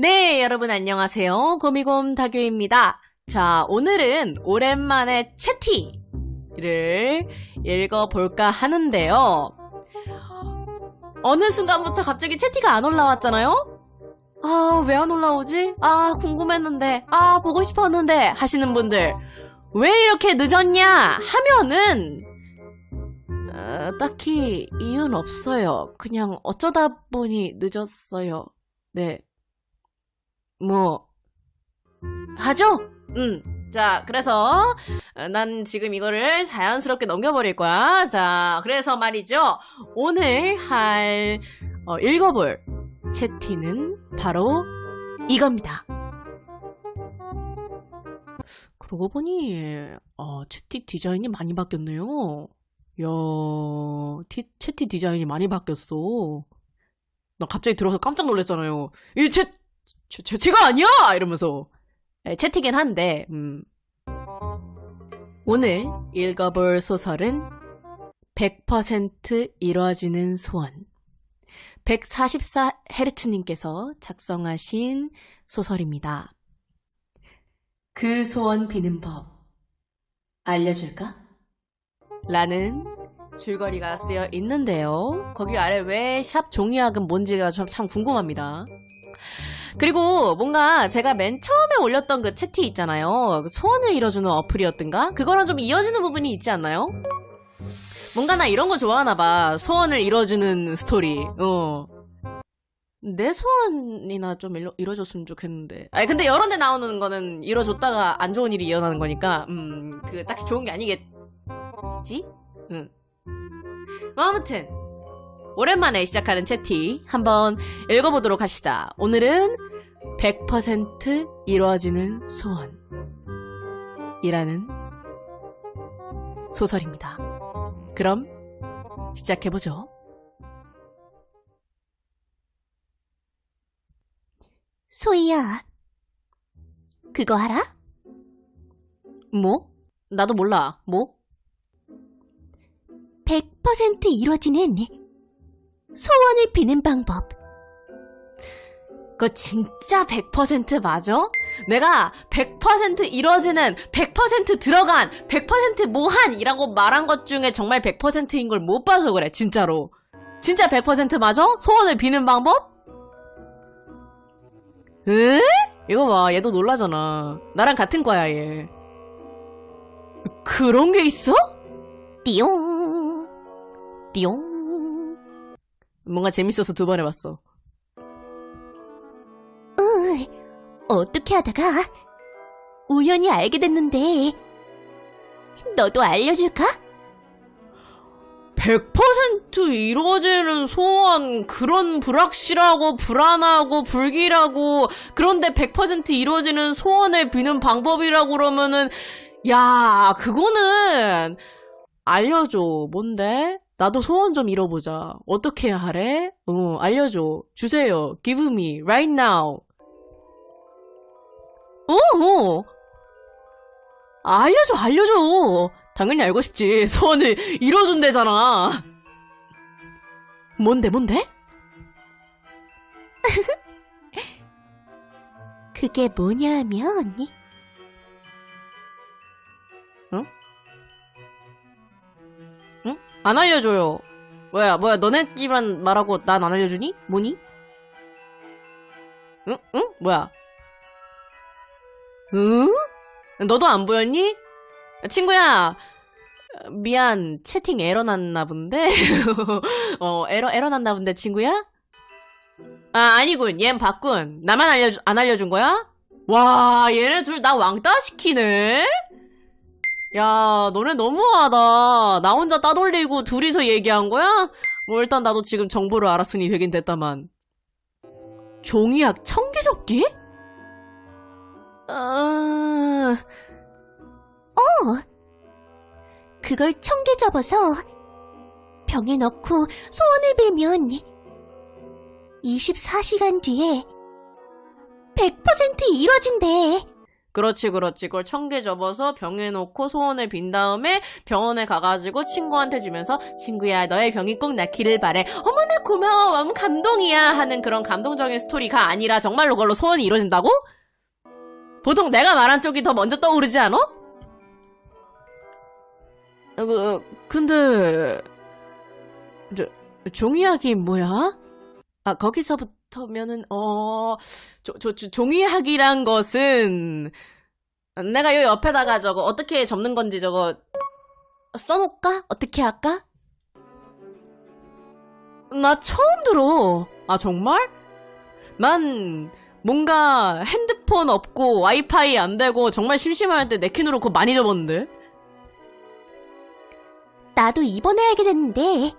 네, 여러분 안녕하세요. 고미곰 다교입니다. 자, 오늘은 오랜만에 채티를 읽어볼까 하는데요. 어느 순간부터 갑자기 채티가 안 올라왔잖아요? 아, 왜 안 올라오지? 아, 궁금했는데, 아, 보고 싶었는데, 하시는 분들, 왜 이렇게 늦었냐? 하면은, 어, 딱히 이유는 없어요. 그냥 어쩌다 보니 늦었어요. 네. 뭐, 하죠? 음. 자, 그래서, 어, 난 지금 이거를 자연스럽게 넘겨버릴 거야. 자, 그래서 말이죠. 오늘 할, 어, 읽어볼 채티는 바로 이겁니다. 그러고 보니, 어, 채티 디자인이 많이 바뀌었네요. 야, 티, 채티 디자인이 많이 바뀌었어. 나 갑자기 들어서 깜짝 놀랐잖아요. 이 채, 채, 채티가 아니야! 이러면서. 에, 채티긴 한데, 음. 오늘 읽어볼 소설은 100% 이루어지는 소원. 144헤르츠님께서 작성하신 소설입니다. 그 소원 비는 법. 알려줄까? 라는 줄거리가 쓰여 있는데요. 거기 아래 왜 샵 종이학은 뭔지가 좀참 궁금합니다. 그리고 뭔가 제가 맨 처음에 올렸던 그 채티 있잖아요. 그 소원을 이뤄주는 어플이었던가? 그거랑 좀 이어지는 부분이 있지 않나요? 뭔가 나 이런 거 좋아하나 봐. 소원을 이뤄주는 스토리. 어. 내 소원이나 좀 이뤄, 이뤄줬으면 좋겠는데. 아니, 근데 여러 데 나오는 거는 이뤄줬다가 안 좋은 일이 일어나는 거니까, 음, 그, 딱히 좋은 게 아니겠지? 응. 뭐 아무튼, 오랜만에 시작하는 채티 한번 읽어보도록 합시다. 오늘은 100% 이루어지는 소원. 이라는 소설입니다. 그럼 시작해보죠. 소희야, 그거 알아? 뭐? 나도 몰라. 뭐? 100% 이루어지는 소원을 비는 방법. 그거 진짜 100% 맞아? 내가 100% 이루어지는 100% 들어간 100% 모한이라고 말한 것 중에 정말 100%인 걸 못 봐서 그래 진짜로 진짜 100% 맞아? 소원을 비는 방법? 에? 이거 봐 얘도 놀라잖아 나랑 같은 과야 얘 그런 게 있어? 띠용, 띠용. 뭔가 재밌어서 두 번 해봤어 어떻게 하다가 우연히 알게 됐는데, 너도 알려줄까? 100% 이루어지는 소원, 그런 불확실하고 불안하고 불길하고, 그런데 100% 이루어지는 소원을 비는 방법이라고 그러면은, 야, 그거는, 알려줘. 뭔데? 나도 소원 좀 이뤄보자. 어떻게 하래? 어, 알려줘. 주세요. Give me, right now. 어, 어. 알려줘, 알려줘. 당연히 알고 싶지. 소원을 이뤄준대잖아. 뭔데, 뭔데? 그게 뭐냐 하면, 응? 안 알려줘요. 뭐야, 뭐야, 너네끼만 말하고 난 안 알려주니? 뭐니? 응? 응? 뭐야? 응? 너도 안 보였니? 친구야, 미안, 채팅 에러 났나 본데? 어, 에러, 에러 났나 본데, 친구야? 아, 아니군, 얜 봤군. 나만 알려주, 안 알려준 거야? 와, 얘네 둘 나 왕따 시키네? 야, 너네 너무하다. 나 혼자 따돌리고 둘이서 얘기한 거야? 뭐 일단 나도 지금 정보를 알았으니 되긴 됐다만. 종이학 청개접기? 아, 그걸 청개 접어서 병에 넣고 소원을 빌면 24시간 뒤에 100% 이루어진대. 그렇지, 그렇지. 그걸 천 개 접어서 병에 놓고 소원을 빈 다음에 병원에 가가지고 친구한테 주면서 친구야, 너의 병이 꼭 낫기를 바래. 어머나 고마워. 너무 감동이야. 하는 그런 감동적인 스토리가 아니라 정말로 그걸로 소원이 이루어진다고? 보통 내가 말한 쪽이 더 먼저 떠오르지 않아? 어, 그, 근데, 저, 종이학이 뭐야? 아, 거기서부터면은, 어, 조, 조, 조, 종이학이란 것은, 내가 요 옆에다가 저거 어떻게 접는 건지 저거 써놓을까? 어떻게 할까? 나 처음 들어. 아, 정말? 난 뭔가 핸드폰 없고 와이파이 안 되고 정말 심심할 때 네킨으로 그거 많이 접었는데? 나도 이번에 알게 됐는데,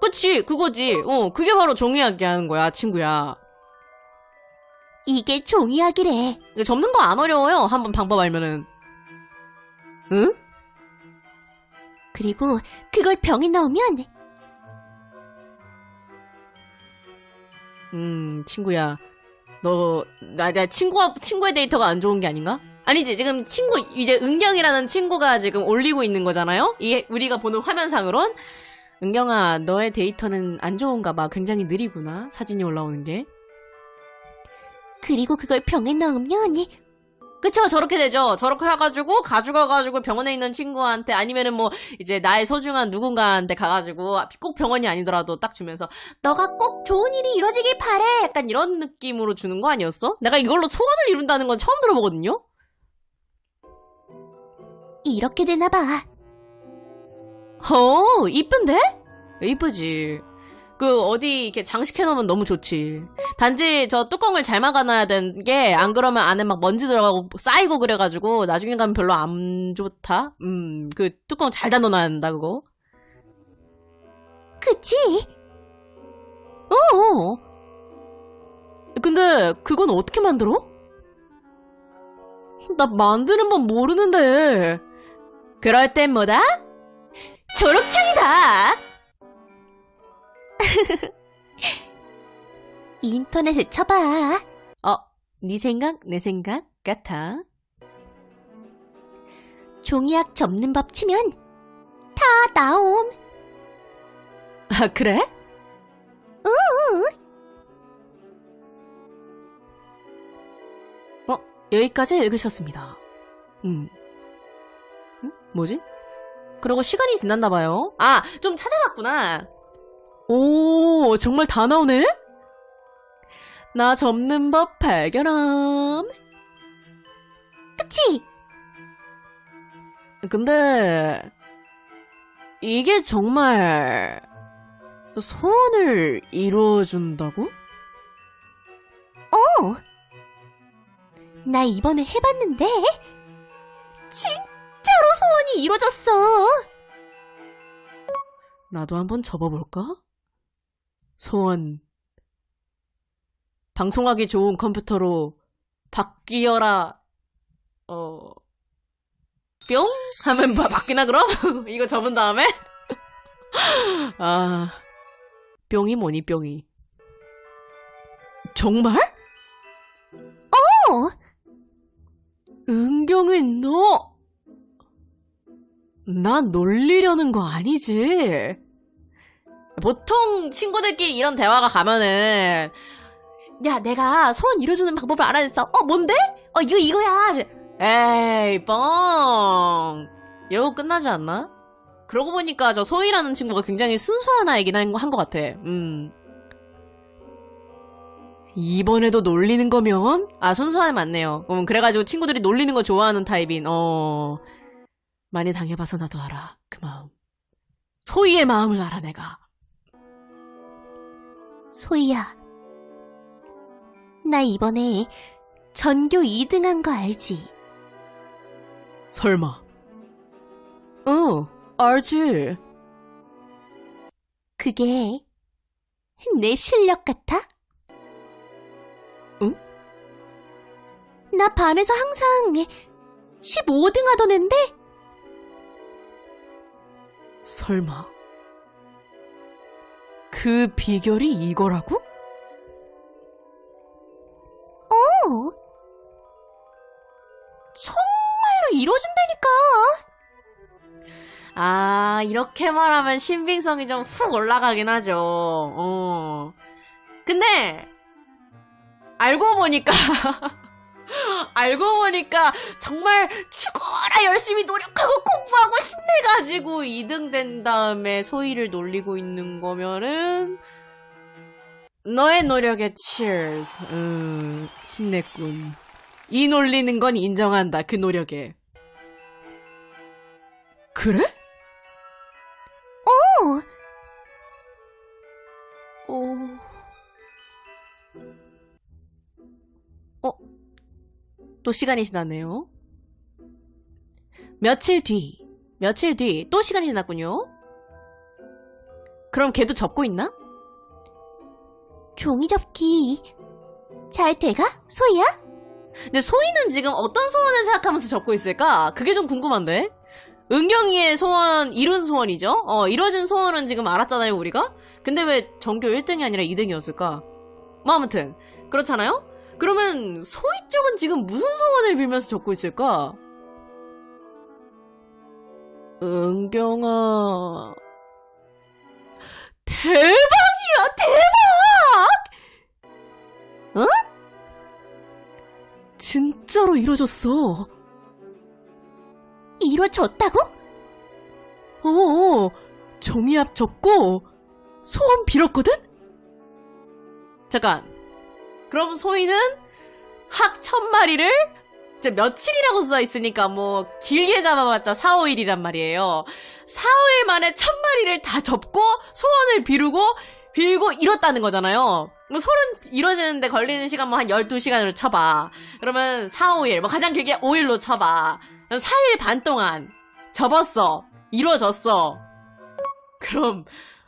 그치, 그거지. 어, 그게 바로 종이학기 하는 거야, 친구야. 이게 종이학이래. 이거 접는 거 안 어려워요. 한번 방법 알면은. 응? 그리고 그걸 병에 넣으면 음, 친구야. 너, 나, 나 친구가, 친구의 데이터가 안 좋은 게 아닌가? 아니지, 지금 친구, 이제 은경이라는 친구가 지금 올리고 있는 거잖아요? 이게 우리가 보는 화면상으론? 은경아, 너의 데이터는 안 좋은가 봐. 굉장히 느리구나. 사진이 올라오는 게. 그리고 그걸 병에 넣으면 그쵸, 저렇게 되죠. 저렇게 해가지고, 가져가가지고 병원에 있는 친구한테, 아니면은 뭐, 이제 나의 소중한 누군가한테 가가지고, 꼭 병원이 아니더라도 딱 주면서, 너가 꼭 좋은 일이 이루어지길 바래! 약간 이런 느낌으로 주는 거 아니었어? 내가 이걸로 소원을 이룬다는 건 처음 들어보거든요? 이렇게 되나 봐. 어, 이쁜데? 이쁘지. 그, 어디, 이렇게 장식해 놓으면 너무 좋지. 단지 저 뚜껑을 잘 막아놔야 되는 게, 안 그러면 안에 막 먼지 들어가고 쌓이고 그래가지고, 나중에 가면 별로 안 좋다? 음, 그 뚜껑 잘 닫아놔야 된다, 그거. 그치? 어. 근데, 그건 어떻게 만들어? 나 만드는 법 모르는데. 그럴 땐 뭐다? 초록창이다! 인터넷에 쳐봐. 어, 네 생각, 내 생각 같아. 종이학 접는 법 치면 다 나옴. 아, 그래? 어, 여기까지 읽으셨습니다. 음. 음? 뭐지? 그러고 시간이 지났나 봐요. 아, 좀 찾아봤구나. 오, 정말 다 나오네? 나 접는 법 발견함. 그치? 근데, 이게 정말, 소원을 이루어준다고? 어. 나 이번에 해봤는데 진짜로 소원이 이루어졌어. 나도 한번 접어볼까? 소원. 방송하기 좋은 컴퓨터로 바뀌어라. 어, 뿅? 하면 바, 바뀌나 그럼? 이거 접은 다음에? 아, 뿅이 뭐니 뿅이. 정말? 어. 은경은 너, 난 놀리려는 거 아니지? 보통 친구들끼리 이런 대화가 가면은, 야, 내가 소원 이루어주는 방법을 알아냈어. 어, 뭔데? 어, 이거, 이거야. 에이, 뻥. 이러고 끝나지 않나? 그러고 보니까 저 소희라는 친구가 굉장히 순수한 아이긴 한 것 같아. 음. 이번에도 놀리는 거면? 아, 순수하네 맞네요. 음, 그래가지고 친구들이 놀리는 거 좋아하는 타입인, 어. 많이 당해봐서 나도 알아. 그 마음. 소희의 마음을 알아, 내가. 소희야. 나 이번에 전교 2등 한 거 알지? 설마. 어, 알지. 그게 내 실력 같아? 응? 나 반에서 항상 15등 하던 앤데 설마. 그 비결이 이거라고? 어! 정말로 이루어진다니까! 아, 이렇게 말하면 신빙성이 좀 훅 올라가긴 하죠. 어. 근데, 알고 보니까, 알고 보니까, 정말 죽어라 열심히 노력하고 공부하고 힘내가지고 2등 된 다음에 소희를 놀리고 있는 거면은, 너의 노력에 cheers. 음, 힘냈군. 이 놀리는 건 인정한다, 그 노력에. 그래? 어, 오. 또 시간이 지났네요. 며칠 뒤, 며칠 뒤, 또 시간이 지났군요. 그럼 걔도 접고 있나? 종이 접기. 잘 돼가? 소희야? 근데 소희는 지금 어떤 소원을 생각하면서 접고 있을까? 그게 좀 궁금한데? 은경이의 소원, 이룬 소원이죠? 어, 이뤄진 소원은 지금 알았잖아요, 우리가? 근데 왜 전교 1등이 아니라 2등이었을까? 뭐, 아무튼. 그렇잖아요? 그러면 소희 쪽은 지금 무슨 소원을 빌면서 적고 있을까? 은경아. 대박이야, 대박! 응? 진짜로 이뤄졌어. 이루어졌다고? 어, 종이 앞 접고 소원 빌었거든? 잠깐. 그럼 소희는 학 천 마리를 이제 며칠이라고 써 있으니까 뭐 길게 잡아봤자 4, 5일이란 말이에요. 4, 5일 만에 천 마리를 다 접고 소원을 비르고 빌고 이뤘다는 거잖아요. 뭐 소원 이뤄지는데 걸리는 시간 뭐 한 12시간으로 쳐봐. 그러면 4, 5일, 뭐 가장 길게 5일로 쳐봐. 4일 반 동안 접었어. 이루어졌어. 그럼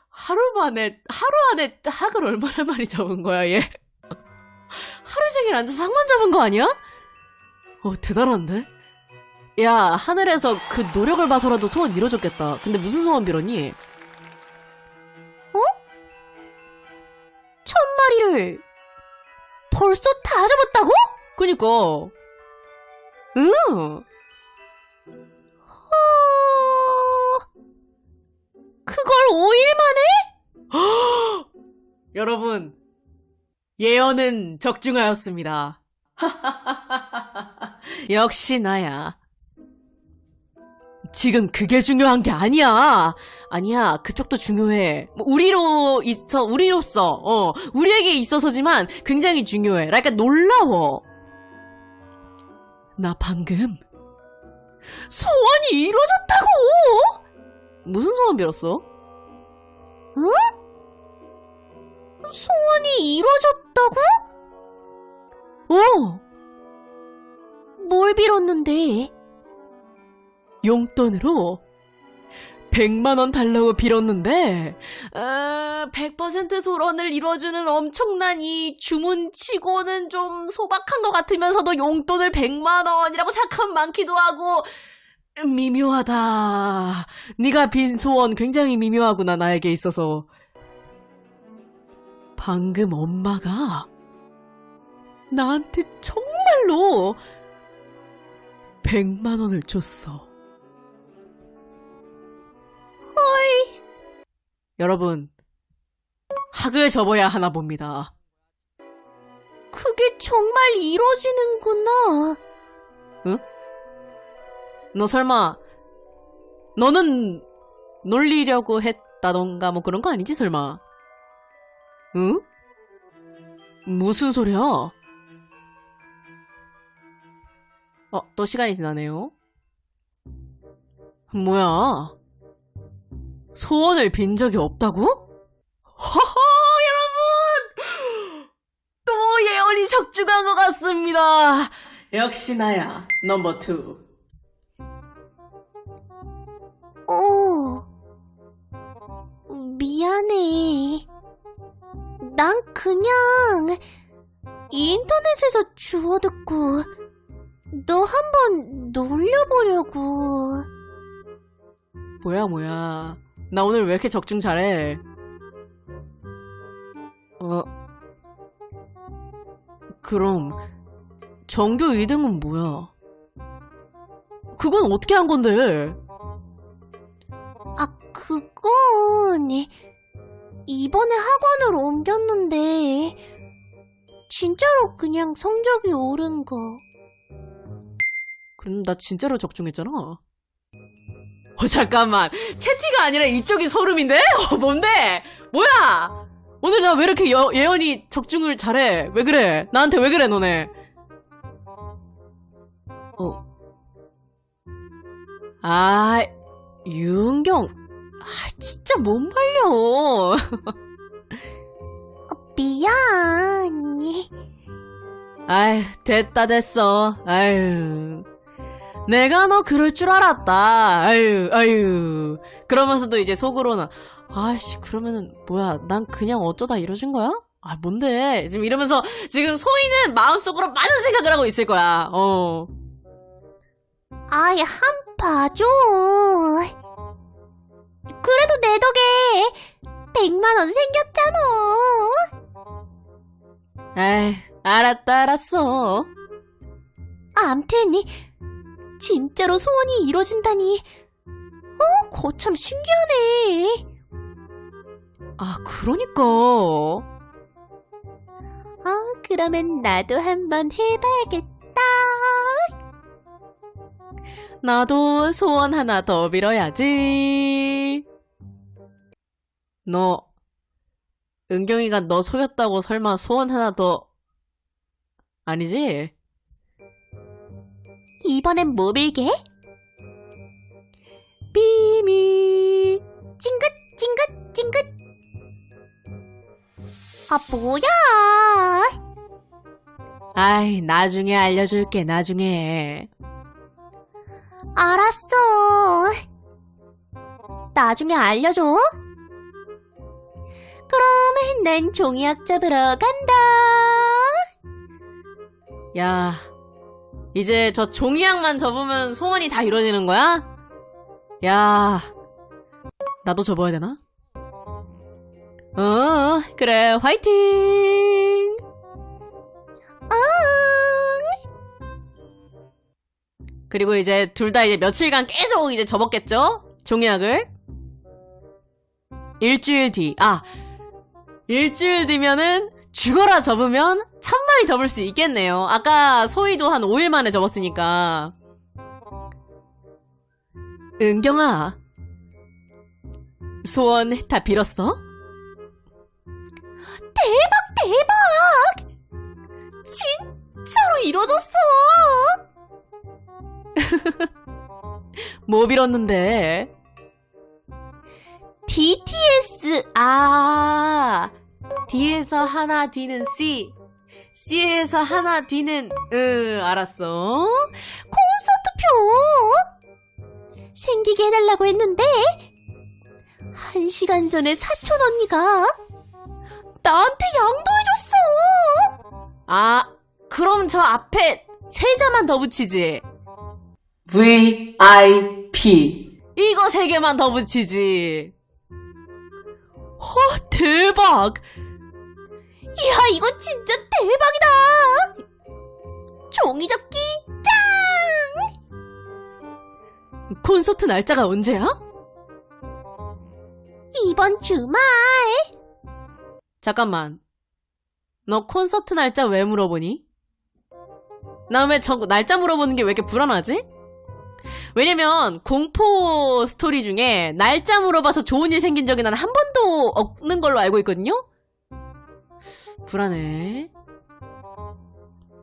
하루 만에 하루 안에 학을 얼마나 많이 접은 거야 얘? 하루 종일 앉아서 학만 접은 거 아니야? 어 대단한데? 야 하늘에서 그 노력을 봐서라도 소원 이뤄줬겠다. 근데 무슨 소원 빌었니? 천 마리를 벌써 다 접었다고? 그니까 응 어... 그걸 5일 만에? 여러분 예언은 적중하였습니다. 역시 나야. 지금 그게 중요한 게 아니야. 아니야, 그쪽도 중요해. 뭐 우리로 있어, 우리로서, 어, 우리에게 있어서지만 굉장히 중요해. 그러니까 놀라워. 나 방금 소원이 이루어졌다고! 무슨 소원 빌었어? 소원이 이루어졌다고? 어! 뭘 빌었는데? 용돈으로 100만원 달라고 빌었는데, 어, 100% 소원을 이뤄주는 엄청난 이 주문치고는 좀 소박한 것 같으면서도 용돈을 100만원이라고 생각하면 많기도 하고, 미묘하다. 네가 빈 소원 굉장히 미묘하구나, 나에게 있어서. 방금 엄마가 나한테 정말로 100만 원을 줬어. 여러분, 학을 접어야 하나 봅니다. 그게 정말 이루어지는구나. 너 설마, 너는 놀리려고 했다던가 뭐 그런 거 아니지, 설마? 응? 무슨 소리야? 어, 또 시간이 지나네요. 뭐야? 소원을 빈 적이 없다고? 허허, 여러분! 또 예언이 적중한 것 같습니다. 역시 나야, 넘버 투. 어. 미안해. 난 그냥 인터넷에서 주워 듣고 너 한번 놀려보려고. 뭐야, 뭐야. 나 오늘 왜 이렇게 적중 잘해? 어, 그럼, 전교 2등은 뭐야? 그건 어떻게 한 건데? 이번에 학원을 옮겼는데, 진짜로 그냥 성적이 오른 거. 그럼 나 진짜로 적중했잖아. 어, 잠깐만. 채티가 아니라 이쪽이 소름인데? 어, 뭔데? 뭐야? 오늘 나 왜 이렇게 여- 예언이 적중을 잘해? 왜 그래? 나한테 왜 그래, 너네? 어. 아, 유은경. 아, 진짜 못 말려. 미안. 아휴, 됐다, 됐어. 아휴. 내가 너 그럴 줄 알았다. 아유, 아유. 그러면서도 이제 속으로는, 아이씨, 그러면은, 뭐야, 난 그냥 어쩌다 이러신 거야? 아, 뭔데? 지금 이러면서, 지금 소희는 마음속으로 많은 생각을 하고 있을 거야, 어. 아이, 한 봐줘. 그래도 내 덕에 100만원 생겼잖아. 에이, 알았다, 알았어. 암튼, 진짜로 소원이 이루어진다니. 어, 거참 신기하네. 아, 그러니까. 아, 그러면 나도 한번 해봐야겠다. 나도 소원 하나 더 빌어야지. 너, 은경이가 너 속였다고 설마 소원 하나 더, 아니지? 이번엔 뭐 빌게? 비밀. 찡긋, 찡긋, 찡긋. 아, 뭐야. 아이, 나중에 알려줄게, 나중에. 알았어. 나중에 알려줘. 그럼 난 종이학 잡으러 간다. 야, 이제 저 종이약만 접으면 소원이 다 이루어지는 거야? 야, 나도 접어야 되나? 어, 그래, 화이팅! 그리고 이제 둘 다 이제 며칠간 계속 이제 접었겠죠? 종이약을. 일주일 뒤. 아, 일주일 뒤면은 죽어라 접으면 천 마리 접을 수 있겠네요. 아까 소희도 한 5일 만에 접었으니까. 은경아. 소원 다 빌었어? 대박! 진짜로 이루어졌어! 뭐 빌었는데? DTS, 아, D에서 하나 뒤는 C, C에서 하나 뒤는 으, 알았어. 콘서트표! 생기게 해달라고 했는데, 한 시간 전에 사촌 언니가 나한테 양도해줬어! 아, 그럼 저 앞에 세 자만 더 붙이지. VIP. 이거 세 개만 더 붙이지. 허, 대박! 이야, 이거 진짜 대박이다! 종이접기 짱! 콘서트 날짜가 언제야? 이번 주말 잠깐만. 너 콘서트 날짜 왜 물어보니? 나왜저 날짜 물어보는 게 왜 이렇게 불안하지? 왜냐면 공포 스토리 중에 날짜 물어봐서 좋은 일 생긴 적이 난 한 번도 없는 걸로 알고 있거든요? 불안해.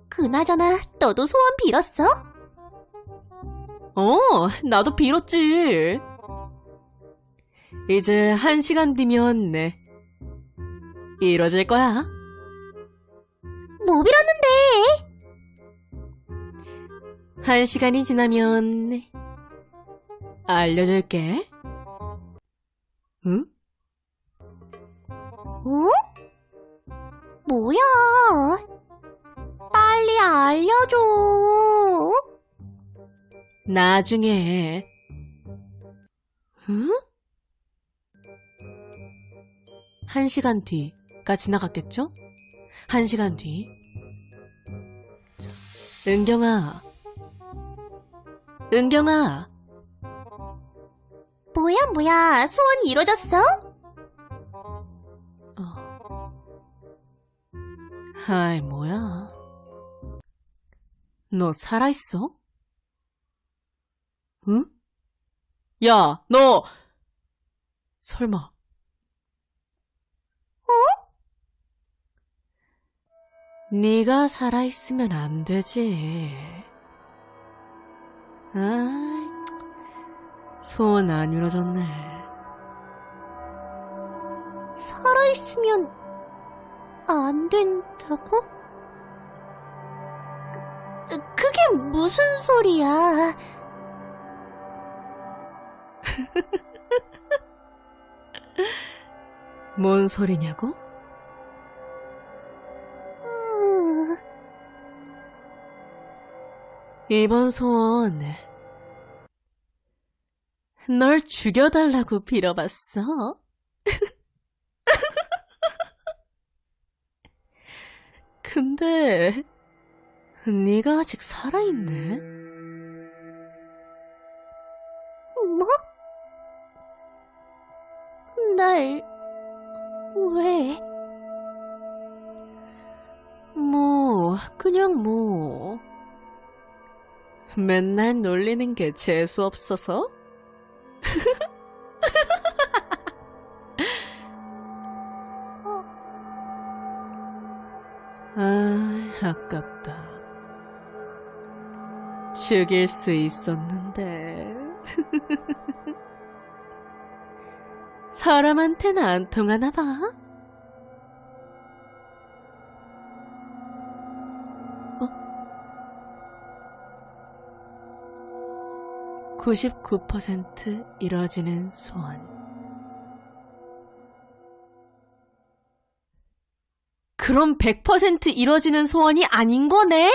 그나저나 너도 소원 빌었어? 어, 나도 빌었지. 이제 한 시간 뒤면 네. 이루어질 거야. 뭐 빌었는데? 한 시간이 지나면 네. 알려줄게. 응? 어? 뭐야? 빨리 알려줘. 나중에. 응? 한 시간 뒤가 지나갔겠죠? 한 시간 뒤. 자, 은경아. 은경아. 뭐야, 뭐야, 소원이 이루어졌어? 어. 아이, 뭐야. 너 살아있어? 응? 야, 너! 설마. 어? 네가 살아있으면 안 되지. 아, 소원 안 이루어졌네. 살아있으면 안 된다고? 그, 그게 무슨 소리야? 뭔 소리냐고? 음, 이번 소원, 널 죽여달라고 빌어봤어. 근데, 네가 아직 살아있네? 뭐? 날, 왜? 뭐, 그냥 뭐. 맨날 놀리는 게 재수 없어서? 어. 아, 아깝다. 죽일 수 있었는데. 사람한테는 안 통하나 봐? 99% 이뤄지는 소원. 그럼 100% 이뤄지는 소원이 아닌 거네?